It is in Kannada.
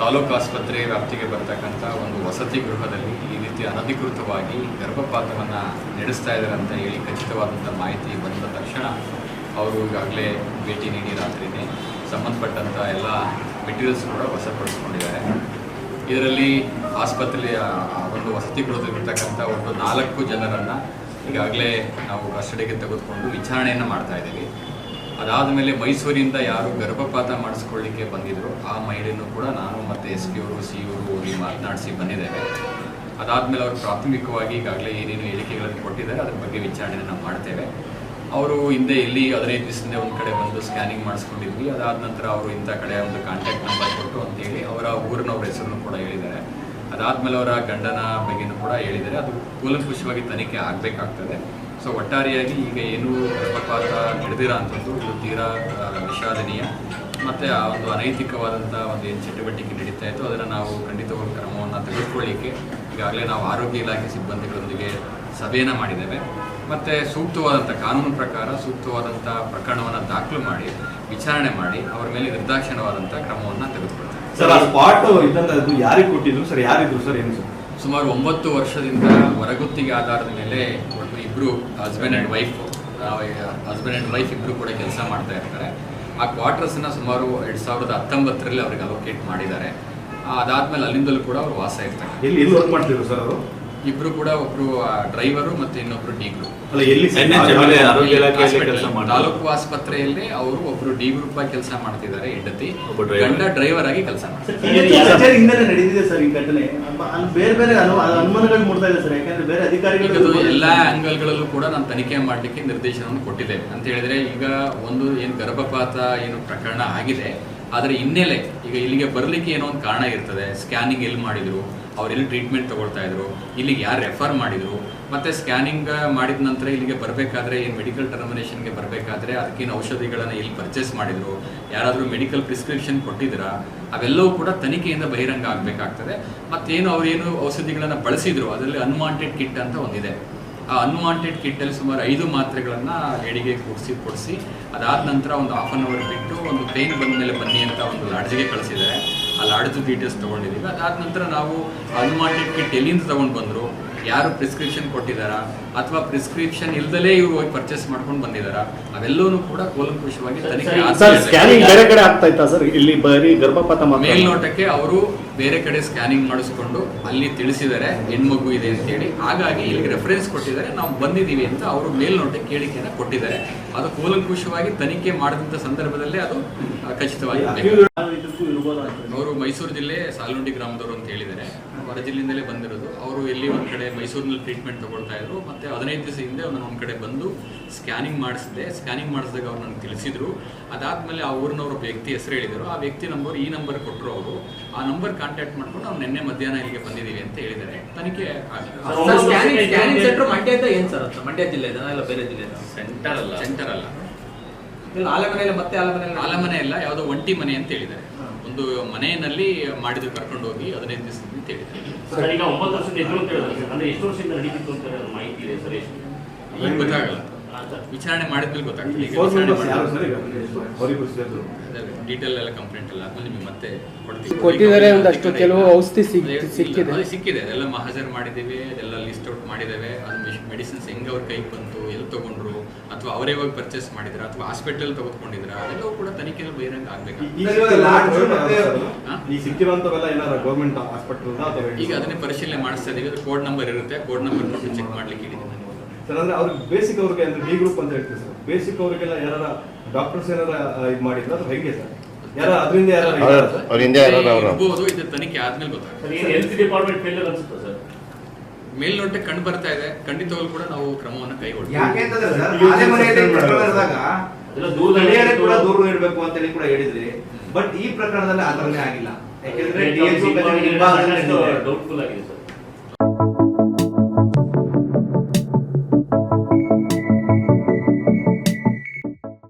ತಾಲೂಕು ಆಸ್ಪತ್ರೆ ವ್ಯಾಪ್ತಿಗೆ ಬರ್ತಕ್ಕಂಥ ಒಂದು ವಸತಿ ಗೃಹದಲ್ಲಿ ಈ ರೀತಿ ಅನಧಿಕೃತವಾಗಿ ಗರ್ಭಪಾತವನ್ನು ನಡೆಸ್ತಾ ಇದ್ದಾರೆ ಅಂತ ಹೇಳಿ ಖಚಿತವಾದಂಥ ಮಾಹಿತಿ ಬಂದ ತಕ್ಷಣ ಅವರು ಈಗಾಗಲೇ ಭೇಟಿ ನೀಡಿ ರಾತ್ರಿನೇ ಸಂಬಂಧಪಟ್ಟಂಥ ಎಲ್ಲ ಮೆಟೀರಿಯಲ್ಸ್ ಕೂಡ ವಶಪಡಿಸ್ಕೊಂಡಿದ್ದಾರೆ. ಇದರಲ್ಲಿ ಆಸ್ಪತ್ರೆಯ ಒಂದು ವಸತಿ ಗೃಹದಲ್ಲಿರ್ತಕ್ಕಂಥ ಒಂದು ನಾಲ್ಕು ಜನರನ್ನು ಈಗಾಗಲೇ ನಾವು ಕಸ್ಟಡಿಗೆ ತೆಗೆದುಕೊಂಡು ವಿಚಾರಣೆಯನ್ನು ಮಾಡ್ತಾ ಇದ್ದೀವಿ. ಅದಾದ ಮೇಲೆ ಮೈಸೂರಿಂದ ಯಾರು ಗರ್ಭಪಾತ ಮಾಡಿಸ್ಕೊಳ್ಳಿಕ್ಕೆ ಬಂದಿದ್ರು, ಆ ಮಹಿಳೆಯನ್ನು ಕೂಡ ನಾನು ಮತ್ತೆ ಎಸ್ ಪಿ ಅವರು, ಸಿ ಅವರು ಹೋಗಿ ಮಾತನಾಡಿಸಿ ಬಂದಿದ್ದೇವೆ. ಅದಾದಮೇಲೆ ಅವರು ಪ್ರಾಥಮಿಕವಾಗಿ ಈಗಾಗಲೇ ಏನೇನು ಹೇಳಿಕೆಗಳನ್ನು ಕೊಟ್ಟಿದ್ದಾರೆ, ಅದ್ರ ಬಗ್ಗೆ ವಿಚಾರಣೆಯನ್ನು ನಾವು ಮಾಡ್ತೇವೆ. ಅವರು ಹಿಂದೆ ಇಲ್ಲಿ ಹದಿನೈದು ದಿವಸದಿಂದ ಒಂದು ಕಡೆ ಬಂದು ಸ್ಕ್ಯಾನಿಂಗ್ ಮಾಡಿಸ್ಕೊಂಡಿದ್ವಿ. ಅದಾದ ನಂತರ ಅವರು ಇಂಥ ಕಡೆ ಒಂದು ಕಾಂಟ್ಯಾಕ್ಟ್ ನಂಬರ್ ಕೊಟ್ಟು ಅಂತೇಳಿ ಅವರ ಊರಿನವ್ರ ಹೆಸರನ್ನು ಕೂಡ ಹೇಳಿದ್ದಾರೆ. ಅದಾದಮೇಲೆ ಅವರ ಗಂಡನ ಬಗ್ಗೆನೂ ಕೂಡ ಹೇಳಿದ್ದಾರೆ. ಅದು ಕೂಲಂಕುಷವಾಗಿ ತನಿಖೆ ಆಗಬೇಕಾಗ್ತದೆ. ಸೊ ಒಟ್ಟಾರೆಯಾಗಿ ಈಗ ಏನು ಗರ್ಭಪಾತ ನಡೆದಿರೋ ಅಂಥದ್ದು ಇದು ತೀರಾ ವಿಷಾದನೀಯ. ಮತ್ತು ಆ ಒಂದು ಅನೈತಿಕವಾದಂಥ ಒಂದು ಏನು ಚಟುವಟಿಕೆ ನಡೀತಾ ಇತ್ತು, ಅದನ್ನು ನಾವು ಖಂಡಿತವಾಗಿ ಕ್ರಮವನ್ನು ತೆಗೆದುಕೊಳ್ಳಿಕ್ಕೆ ಈಗಾಗಲೇ ನಾವು ಆರೋಗ್ಯ ಇಲಾಖೆ ಸಿಬ್ಬಂದಿಗಳೊಂದಿಗೆ ಸಭೆಯನ್ನು ಮಾಡಿದ್ದೇವೆ. ಮತ್ತು ಸೂಕ್ತವಾದಂಥ ಕಾನೂನು ಪ್ರಕಾರ ಸೂಕ್ತವಾದಂಥ ಪ್ರಕರಣವನ್ನು ದಾಖಲು ಮಾಡಿ, ವಿಚಾರಣೆ ಮಾಡಿ, ಅವರ ಮೇಲೆ ನಿರ್ದಾಕ್ಷಿಣ್ಯವಾದಂಥ ಕ್ರಮವನ್ನು ತೆಗೆದುಕೊಳ್ತೇವೆ. ಸರ್, ಆ ಸ್ಪಾಟ್ ಇದನ್ನು ಯಾರಿಗೆ ಕೊಟ್ಟಿದ್ರು? ಸರ್, ಯಾರಿದ್ರು ಸರ್, ಏನು ಸರ್? ಸುಮಾರು ಒಂಬತ್ತು ವರ್ಷದಿಂದ ಹೊರಗುತ್ತಿಗೆ ಆಧಾರದ ಮೇಲೆ ಒಂದು ಇಬ್ಬರು husband and wife husband and wife ಇಬ್ಬರು ಕೂಡ ಕೆಲಸ ಮಾಡ್ತಾ ಇರ್ತಾರೆ. ಆ ಕ್ವಾರ್ಟರ್ಸನ್ನು ಸುಮಾರು ಎರಡು ಸಾವಿರದ ಹತ್ತೊಂಬತ್ತರಲ್ಲಿ ಅವ್ರಿಗೆ ಅಲೋಕೇಟ್ ಮಾಡಿದ್ದಾರೆ. ಅದಾದಮೇಲೆ ಅಲ್ಲಿಂದಲೂ ಕೂಡ ಅವರು ವಾಸ ಇರ್ತಾರೆ. ಇಬ್ರು ಕೂಡ ಒಬ್ರು ಡ್ರೈವರು ಮತ್ತೆ ಇನ್ನೊಬ್ರು ಡಿ ಗ್ರೂಪ್ ಅಲ್ಲ ಎಲ್ಲಿ ಸರ್? ಆರೋಗ್ಯ ಇಲಾಖೆಯಲ್ಲಿ ಕೆಲಸ ಮಾಡ್ತಾರೆ. ತಾಲೂಕು ಆಸ್ಪತ್ರೆಯಲ್ಲಿ ಅವರು ಒಬ್ರು ಡಿ ಗ್ರೂಪ್ ಆಗಿ ಕೆಲಸ ಮಾಡ್ತಿದ್ದಾರೆ ಹೆಂಡತಿ. ಗಂಡ ಡ್ರೈವರ್ ಆಗಿ ಕೆಲಸ ಮಾಡ್ತಾರೆ ಎಲ್ಲಾ ಆಂಗಲ್ ಸರ್ ಈ ಘಟನೆ. ಅಮ್ಮ- ಬೇರೆ ಬೇರೆ ಅನು ಅನುಮಾನಗಳು ಮೂಡ್ತಾ ಇದೆ ಸರ್ ಯಾಕಂದ್ರೆ ಬೇರೆ ಈಗ ಅಧಿಕಾರಿಗಳು ಅದು ಎಲ್ಲಾ ಆಂಗಲ್ಗಳಲ್ಲೂ ಕೂಡ ನಾನು ತನಿಖೆ ಮಾಡ್ಲಿಕ್ಕೆ ನಿರ್ದೇಶನವನ್ನು ಕೊಟ್ಟಿದೆ ಅಂತ ಹೇಳಿದ್ರೆ ಈಗ ಒಂದು ಏನು ಗರ್ಭಪಾತ ಏನು ಪ್ರಕರಣ ಆಗಿದೆ ಆದ್ರೆ ಹಿನ್ನೆಲೆ ಈಗ ಇಲ್ಲಿಗೆ ಬರ್ಲಿಕ್ಕೆ ಏನೋ ಒಂದು ಕಾರಣ ಇರ್ತದೆ. ಸ್ಕ್ಯಾನಿಂಗ್ ಎಲ್ಲಿ ಮಾಡಿದ್ರು? ಅವ್ರು ಎಲ್ಲಿ ಟ್ರೀಟ್ಮೆಂಟ್ ತಗೊಳ್ತಾ ಇದ್ರು, ಇಲ್ಲಿಗೆ ಯಾರು ರೆಫರ್ ಮಾಡಿದ್ರು, ಮತ್ತೆ ಸ್ಕ್ಯಾನಿಂಗ್ ಮಾಡಿದ ನಂತರ ಇಲ್ಲಿಗೆ ಬರಬೇಕಾದ್ರೆ ಏನು ಮೆಡಿಕಲ್ ಟರ್ಮಿನೇಷನ್ಗೆ ಬರಬೇಕಾದ್ರೆ ಅದಕ್ಕೇನು ಔಷಧಿಗಳನ್ನು ಇಲ್ಲಿ ಪರ್ಚೇಸ್ ಮಾಡಿದ್ರು, ಯಾರಾದರೂ ಮೆಡಿಕಲ್ ಪ್ರಿಸ್ಕ್ರಿಪ್ಷನ್ ಕೊಟ್ಟಿದ್ದೀರಾ ಅವೆಲ್ಲವೂ ಕೂಡ ತನಿಖೆಯಿಂದ ಬಹಿರಂಗ ಆಗಬೇಕಾಗ್ತದೆ. ಮತ್ತೇನು ಅವರೇನು ಔಷಧಿಗಳನ್ನು ಬಳಸಿದ್ರು, ಅದರಲ್ಲಿ ಅನ್ವಾಂಟೆಡ್ ಕಿಟ್ ಅಂತ ಒಂದಿದೆ. ಆ ಅನ್ವಾಂಟೆಡ್ ಕಿಟ್ಟಲ್ಲಿ ಸುಮಾರು ಐದು ಮಾತ್ರೆಗಳನ್ನು ಲೇಡಿಗೆ ಕೊಡಿಸಿ ಕೊಡಿಸಿ, ಅದಾದ ನಂತರ ಒಂದು ಹಾಫ್ ಅನ್ ಅವರ್ ಬಿಟ್ಟು ಒಂದು ಪೇನ್ ಬಂದ ಮೇಲೆ ಬನ್ನಿ ಅಂತ ಒಂದು ಲಾಡ್ಜಿಗೆ ಕಳಿಸಿದ್ದಾರೆ. ಆ ಲಾಡ್ಜ್ ಡೀಟೇಲ್ಸ್ ತೊಗೊಂಡಿದ್ದೀವಿ. ಅದಾದ ನಂತರ ನಾವು ಅನ್ವಾಂಟೆಡ್ ಕಿಟ್ ಎಲ್ಲಿಂದ ತೊಗೊಂಡು ಬಂದರು. ಯಾರು ಪ್ರಿಸ್ಕ್ರಿಪ್ಷನ್ ಕೊಟ್ಟಿದ್ದಾರಾ? ಅಥವಾ ಪ್ರಿಸ್ಕ್ರಿಪ್ಷನ್ ಇಲ್ದಲೇ ಇವರು ಹೋಗಿ ಪರ್ಚೇಸ್ ಮಾಡ್ಕೊಂಡು ಬಂದಿದ್ದಾರಾ? ಅವೆಲ್ಲವೂ ಕೂಡ ಕೂಲಂಕುಷವಾಗಿ ತನಿಖೆ ಸರ್ ಆಗ್ತಾ ಸ್ಕ್ಯಾನಿಂಗ್ ಇದೆ. ಬೇರೆ ಕಡೆ ಆಗ್ತಾ ಇತ್ತಾ ಸರ್? ಇಲ್ಲಿ ಬರೀ ಗರ್ಭಪಾತ ಮಾತ್ರ ಮೇಲ್ನೋಟಕ್ಕೆ ಅವರು ಬೇರೆ ಕಡೆ ಸ್ಕ್ಯಾನಿಂಗ್ ಮಾಡಿಸ್ಕೊಂಡು ಅಲ್ಲಿ ತಿಳಿಸಿದ್ದಾರೆ ಹೆಣ್ಮಗು ಇದೆ ಅಂತೇಳಿ. ಹಾಗಾಗಿ ಇಲ್ಲಿಗೆ ರೆಫರೆನ್ಸ್ ಕೊಟ್ಟಿದ್ದಾರೆ. ನಾವು ಬಂದಿದ್ದೀವಿ ಅಂತ ಅವರು ಮೇಲ್ನೋಟಕ್ಕೆ ಹೇಳಿಕೆಯನ್ನು ಕೊಟ್ಟಿದ್ದಾರೆ. ಅದು ಕೂಲಂಕುಷವಾಗಿ ತನಿಖೆ ಮಾಡಿದಂಥ ಸಂದರ್ಭದಲ್ಲೇ ಅದು ಖಚಿತವಾಗಿ ಅವರು ಮೈಸೂರು ಜಿಲ್ಲೆ ಸಾಲುಂಡಿ ಗ್ರಾಮದವರು ಅಂತ ಹೇಳಿದ್ದಾರೆ. ಹೊರ ಜಿಲ್ಲೆಯಿಂದಲೇ ಬಂದಿರೋದು. ಅವರು ಎಲ್ಲಿ ಒಂದು ಕಡೆ ಮೈಸೂರಿನಲ್ಲಿ ಟ್ರೀಟ್ಮೆಂಟ್ ತಗೊಳ್ತಾ ಇದ್ರು. ಮತ್ತೆ ಹದಿನೈದು ದಿವಸ ಹಿಂದೆ ನಾನು ಒಂದು ಕಡೆ ಬಂದು ಸ್ಕ್ಯಾನಿಂಗ್ ಮಾಡಿಸಿದೆ ಸ್ಕ್ಯಾನಿಂಗ್ ಮಾಡಿಸಿದಾಗ ಅವ್ರು ನನಗೆ ತಿಳಿಸಿದರು. ಅದಾದ್ಮೇಲೆ ಆ ಊರಿನವ್ರ ವ್ಯಕ್ತಿ ಹೆಸರು ಹೇಳಿದರು. ಆ ವ್ಯಕ್ತಿ ನಂಬರ್ ಈ ನಂಬರ್ ಕೊಟ್ಟರು ಅವರು. ಆ ನಂಬರ್ ಕಾಂಟ್ಯಾಕ್ಟ್ ಮಾಡ್ಕೊಂಡು ಅವ್ರು ನಿನ್ನೆ ಮಧ್ಯಾಹ್ನ ಇಲ್ಲಿಗೆ ಬಂದಿದ್ದೀವಿ ಅಂತ ಹೇಳಿದ್ದಾರೆ. ತನಿಖೆ ಸ್ಕ್ಯಾನಿಂಗ್ ಸೆಂಟರ್ ಅಂತ ಏನು ಸರ್ ಮಂಡ್ಯ ಜಿಲ್ಲೆ ಇಲ್ಲ ಬೇರೆ ಜಿಲ್ಲೆ ಸೆಂಟರ್ ಅಲ್ಲ. ಸೆಂಟರ್ ಅಲ್ಲ. ಇಲ್ಲ ಆಲೆಮನೆಯಲ್ಲಿ ಮತ್ತೆ ಆಲೆಮನೆಯಲ್ಲಿ ಆಲಮನೆ ಅಲ್ಲ ಯಾವುದೋ ಒಂಟಿ ಮನೆ ಅಂತ ಹೇಳಿದ್ದಾರೆ. ಒಂದು ಮನೆಯಲ್ಲಿ ಮಾಡಿದ್ರು ಕರ್ಕೊಂಡು ಹೋಗಿ ಹದಿನೈದು ದಿವಸ ಅಂತ ಹೇಳಿದ್ದಾರೆ. ಸರ್ ಈಗ ಒಂಬತ್ತು ವರ್ಷದಿಂದ ಇದ್ರು ಅಂತ ಹೇಳಿದ್ರೆ. ಅಂದ್ರೆ ಎಷ್ಟು ವರ್ಷದಿಂದ ನಡೀತಿತ್ತು ಅಂತ ಮಾಹಿತಿ ಇದೆ ಸರ್ ಎಷ್ಟು? ಗೊತ್ತಾಗಲ್ಲ. ವಿಚಾರಣೆ ಮಾಡಿದ್ಮೇಲೆ ಗೊತ್ತಾಗ್ತದೆ. ಡೀಟೇಲ್ ಎಲ್ಲ ಕಂಪ್ಲೇಂಟ್ ಎಲ್ಲ ಆದ್ಮೇಲೆ ನಿಮಗೆ ಮತ್ತೆ ಕೊಟ್ಟಿದ್ದಾರೆ ಒಂದಷ್ಟು ಕೆಲವು ಔಷಧಿ ಸಿಕ್- ಸಿಕ್ಕಿದೆ. ಸಿಕ್ಕಿದೆ. ಅದೆಲ್ಲ ಮಹಾಜರ್ ಮಾಡಿದ್ದೀವಿ ಅದೆಲ್ಲ ಲಿಸ್ಟ್ ಔಟ್ ಮಾಡಿದ್ದೇವೆ. ಅದು ಮೆಡಿಸಿನ್ಸ್ ಹೆಂಗೆ ಅವ್ರ ಕೈಗೆ ಬಂತು ಎಲ್ಲಿ ತಗೊಂಡ್ರು ಅಥವಾ ಅವರೇ ಹೋಗಿ ಪರ್ಚೇಸ್ ಮಾಡಿದ್ರ ಅಥವಾ ಹಾಸ್ಪಿಟಲ್ ತೆಗೆದುಕೊಂಡಿದ್ರ ಅದೆಲ್ಲವೂ ಕೂಡ ತನಿಖೆಯಲ್ಲಿ ಬಹಿರಂಗ ಆಗ್ಬೇಕು? ಈಗ ಅದನ್ನೇ ಪರಿಶೀಲನೆ ಮಾಡಿಸ್ತಾ ಇದೀವಿ. ಅದು ಕೋಡ್ ನಂಬರ್ ಇರುತ್ತೆ. ಕೋಡ್ ನಂಬರ್ ಚೆಕ್ ಮಾಡ್ಲಿಕ್ಕೆ ಸರ್ ಅಂದ್ರೆ ಅವ್ರಿಗೆ ಬೇಸಿಕ್ ಅವ್ರಿಗೆ ಅಂದ್ರೆ ಬಿ ಗ್ರೂಪ್ ಅಂತ ಹೇಳ್ತೀವಿ ಸರ್. ಬೇಸಿಕ್ ಅವರಿಗೆಲ್ಲ ಯಾರ ಡಾಕ್ಟರ್ಸ್ ಏನಾರ ಇದು ಮಾಡಿದ್ರ? ಅದು ಹೆಂಗೆ ಸರ್. ಯಾರ ಅದರಿಂದ ಯಾರ ಅವ್ರ ಹಿಂದೆ ಯಾರಾದ್ರು ಅವ್ರು. ಇರ್ಬೋದು ಇದು ತನಿಖೆ ಆದ್ಮೇಲೆ ಹೆಲ್ತ್ ಡಿಪಾರ್ಟ್ಮೆಂಟ್ ಫೇಲ್ಯೂರ್ ಅನ್ಸುತ್ತೆ ಸರ್? ಮೇಲ್ನೋಟಕ್ಕೆ ಕಂಡು ಬರ್ತಾ ಇದೆ. ಖಂಡಿತವಾಗ್ಲೂ ಕೂಡ ನಾವು ಕ್ರಮವನ್ನ ಕೈಗೊಳ್ತೀವಿ. ಯಾಕೆಂತಂದ್ರೆ ಸರ್ ಆಲೆ ಮನೆಯಲ್ಲಿ ಪ್ರಕರಣ ನಡೆದಾಗ ಅದೆಲ್ಲ ದೂರ ಸ್ಥಳೀಯರೇ ಕೂಡ ದೂರು ನೀಡಬೇಕು ಅಂತ ಹೇಳಿ ಕೂಡ ಹೇಳಿದ್ರಿ. ಬಟ್ ಈ ಪ್ರಕರಣದಲ್ಲಿ ಆ ಥರನೇ ಆಗಿಲ್ಲ. ಯಾಕೆಂದ್ರೆ. ಡೌಟ್ಫುಲ್ ಆಗಿದೆ ಸರ್.